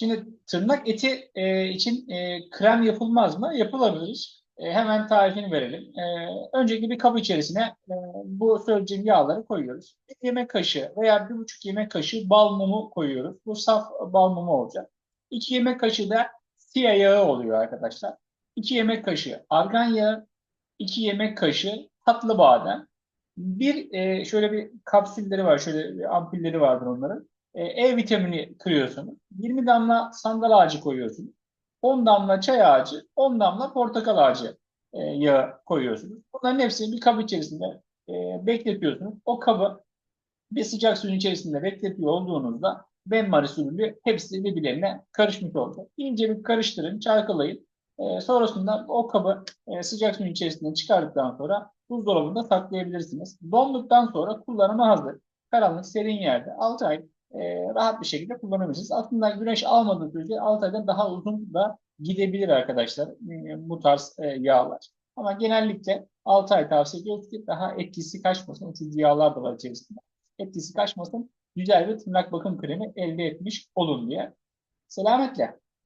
Şimdi tırnak eti e, için e, krem yapılmaz mı? Yapılabilir. E, hemen tarifini verelim. E, öncelikle bir kabı içerisine e, bu söyleyeceğim yağları koyuyoruz. Bir yemek kaşığı veya bir buçuk yemek kaşığı bal mumu koyuyoruz. Bu saf bal mumu olacak. İki yemek kaşığı da siyah yağı oluyor arkadaşlar. İki yemek kaşığı argan yağı, iki yemek kaşığı tatlı badem. Bir e, şöyle bir kapsülleri var, şöyle bir ampulleri vardır onların. E, E vitamini kırıyorsunuz. 20 damla sandal ağacı koyuyorsunuz. 10 damla çay ağacı, 10 damla portakal ağacı e, yağı koyuyorsunuz. Bunların hepsini bir kap içerisinde e, bekletiyorsunuz. O kabı bir sıcak suyun içerisinde bekletiyor olduğunuzda benmari sürülü hepsi birbirlerine karışmış olacak. İyice bir karıştırın, çalkalayın. E, sonrasında o kabı e, sıcak suyun içerisinden çıkardıktan sonra buzdolabında saklayabilirsiniz. Donduktan sonra kullanıma hazır. Karanlık, serin yerde 6 ay e, rahat bir şekilde kullanabilirsiniz. Aslında güneş almadığı sürece 6 aydan daha uzun da gidebilir arkadaşlar e, bu tarz e, yağlar. Ama genellikle 6 ay tavsiye ediyoruz ki daha etkisi kaçmasın. Uçucu yağlar da var içerisinde. Etkisi kaçmasın. Güzel bir tırnak bakım kremi elde etmiş olun diye. Selametle.